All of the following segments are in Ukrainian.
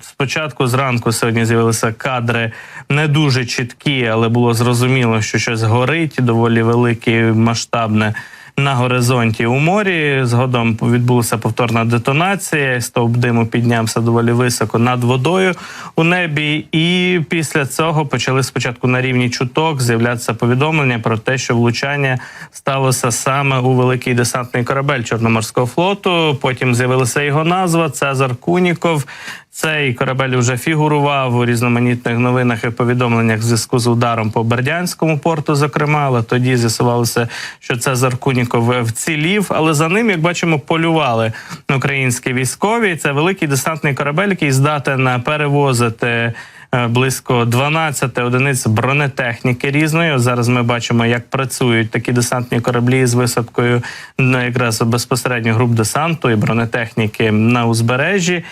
Спочатку зранку сьогодні з'явилися кадри не дуже чіткі, але було зрозуміло, що щось горить доволі велике, масштабне. На горизонті у морі згодом відбулася повторна детонація. Стовп диму піднявся доволі високо над водою у небі. І після цього почали спочатку на рівні чуток з'являтися повідомлення про те, що влучання сталося саме у великий десантний корабель Чорноморського флоту. Потім з'явилася його назва Цезар Куніков. Цей корабель вже фігурував у різноманітних новинах і повідомленнях в зв'язку з ударом по Бердянському порту. Зокрема, але тоді з'ясувалося, що Цезар Куніков вцілів. Але за ним, як бачимо, полювали українські військові. Це великий десантний корабель, який здатен перевозити. е, Близько 12 одиниць бронетехніки різної. Зараз ми бачимо, як працюють такі десантні кораблі з висадкою ну, якраз безпосередньо груп десанту і бронетехніки на узбережжі.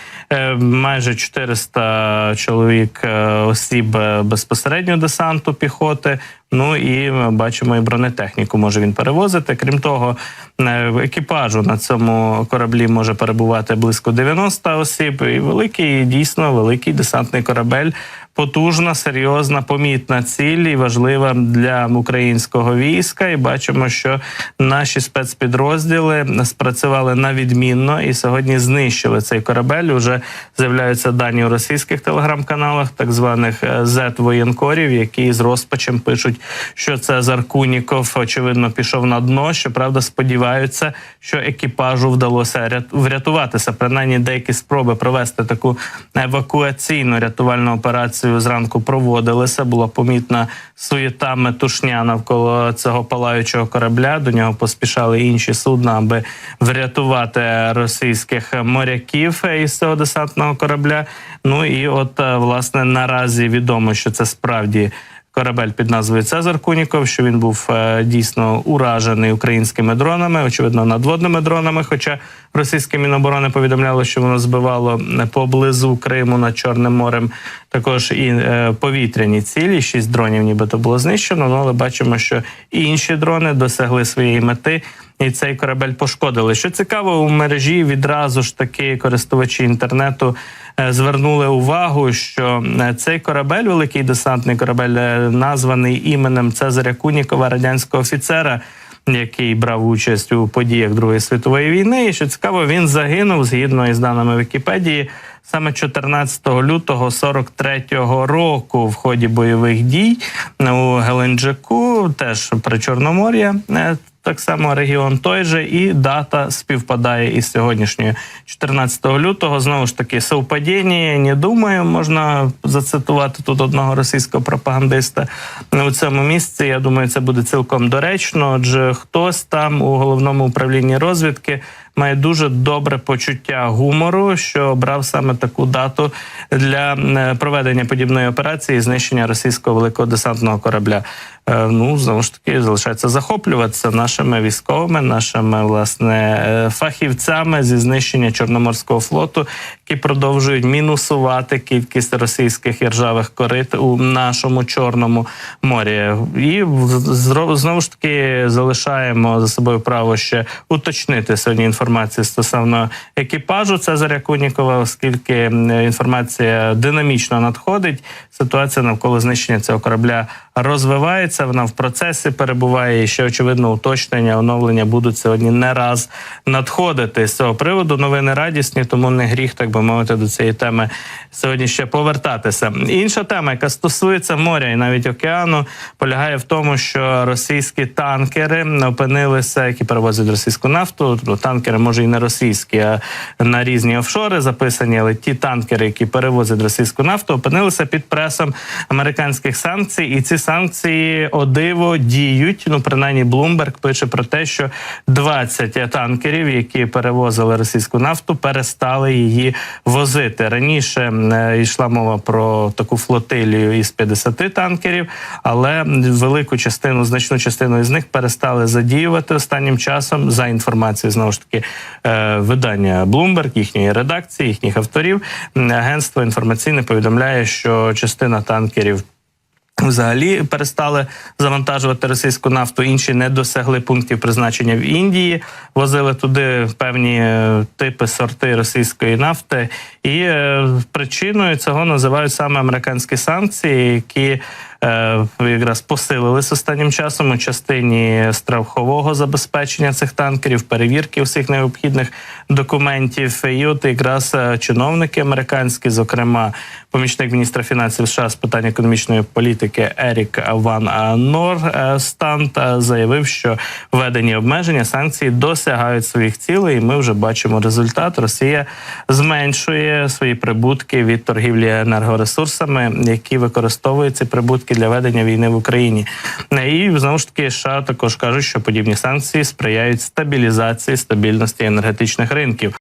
Майже 400 чоловік е, осіб е, безпосередньо десанту піхоти. Ну і ми бачимо, і бронетехніку може він перевозити. Крім того, е, екіпажу на цьому кораблі може перебувати близько 90 осіб. І великий, дійсно великий десантний корабель. Потужна, серйозна, помітна ціль і важлива для українського війська. І бачимо, що наші спецпідрозділи спрацювали на відмінно і сьогодні знищили цей корабель. Уже з'являються дані у російських телеграм-каналах, так званих зет-воєнкорів, які з розпачем пишуть, що це Заркуніков, очевидно, пішов на дно. Щоправда, сподіваються, що екіпажу вдалося врятуватися. Принаймні, деякі спроби провести таку евакуаційну рятувальну операцію зранку проводилися. Була помітна суєта метушня навколо цього палаючого корабля. До нього поспішали інші судна, аби врятувати російських моряків із цього десантного корабля. Ну і от е, власне наразі відомо, що це справді. Корабель під назвою Цезар Куніков, що він був е, дійсно уражений українськими дронами, очевидно, надводними дронами. Хоча російське міноборони повідомляло, що воно збивало е, поблизу Криму над Чорним морем також і е, повітряні цілі. Шість дронів, нібито було знищено. Ну але бачимо, що і інші дрони досягли своєї мети. І цей корабель пошкодили. Що цікаво, у мережі відразу ж таки користувачі інтернету звернули увагу, що е, цей корабель, великий десантний корабель, е, названий іменем Цезаря Кунікова, радянського офіцера. Який брав участь у подіях Другої світової війни, і що цікаво, він загинув згідно із даними Вікіпедії саме 14 лютого 43-го року в ході бойових дій у Геленджику, теж при Чорномор'я. е, Так само регіон той же, і дата співпадає із сьогоднішньою 14 лютого. Знову ж таки, совпадіння, не думаю, можна зацитувати тут одного російського пропагандиста у цьому місці. Я думаю, це буде цілком доречно. Отже, хтось там у головному управлінні розвідки має дуже добре почуття гумору, що обрав саме таку дату для е, проведення подібної операції знищення російського великого десантного корабля. Е, Ну знову ж таки залишається захоплюватися нашими військовими, нашими власне е, фахівцями зі знищення чорноморського флоту, які продовжують мінусувати кількість російських іржавих корит у нашому чорному морі. І знову ж таки залишаємо за собою право ще уточнити сьогодні інформацію стосовно екіпажу Цезаря Кунікова, оскільки інформація динамічно надходить. Ситуація навколо знищення цього корабля розвивається. Вона в процесі перебуває. І ще очевидно уточнення, оновлення будуть сьогодні не раз надходити з цього приводу. Новини радісні, тому не гріх, так би мовити, до цієї теми сьогодні ще повертатися. Інша тема, яка стосується моря і навіть океану, полягає в тому, що російські танкери опинилися, які перевозять російську нафту. Танкери може і не російські, а на різні офшори записані, але ті танкери, які перевозять російську нафту, опинилися під пресом американських санкцій, і ці санкції о диво діють. Ну принаймні, Bloomberg пише про те, що 20 танкерів, які перевозили російську нафту, перестали її возити. Раніше е, йшла мова про таку флотилію із 50 танкерів, але велику частину, значну частину із них перестали задіювати останнім часом за інформацією знову ж таки е, видання Bloomberg, їхньої редакції, їхніх авторів. Агентство інформаційне повідомляє, що частина танкерів Взагалі перестали завантажувати російську нафту. Інші не досягли пунктів призначення в Індії. Возили туди певні е, типи сорти російської нафти, і е, причиною цього називають саме американські санкції, які якраз посилились останнім часом у частині страхового забезпечення цих танкерів, перевірки всіх необхідних документів. І от якраз е, чиновники американські, зокрема помічник міністра фінансів США з питань економічної політики Ерік Ван Нор Стант заявив, що введені обмеження санкції досягають своїх цілей. І ми вже бачимо результат. Росія зменшує свої прибутки від торгівлі енергоресурсами, які використовують ці прибутки для ведення війни в Україні. І знову ж таки США також кажуть, що подібні санкції сприяють стабілізації стабільності енергетичних ринків.